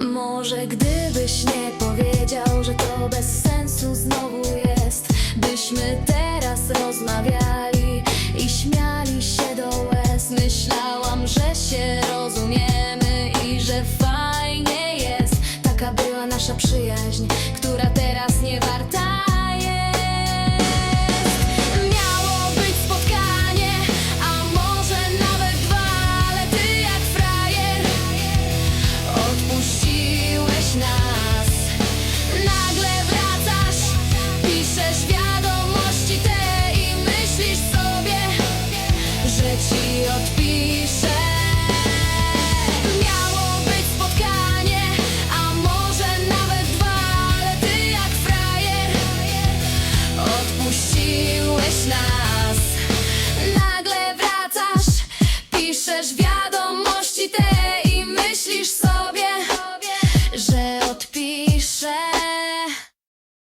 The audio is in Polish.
Może gdybyś nie powiedział, że to bez sensu znowu jest Byśmy teraz rozmawiali i śmiali się do łez. Myślałam, że się rozumiemy i że fajnie jest. Taka była nasza przyjaźń. Muszę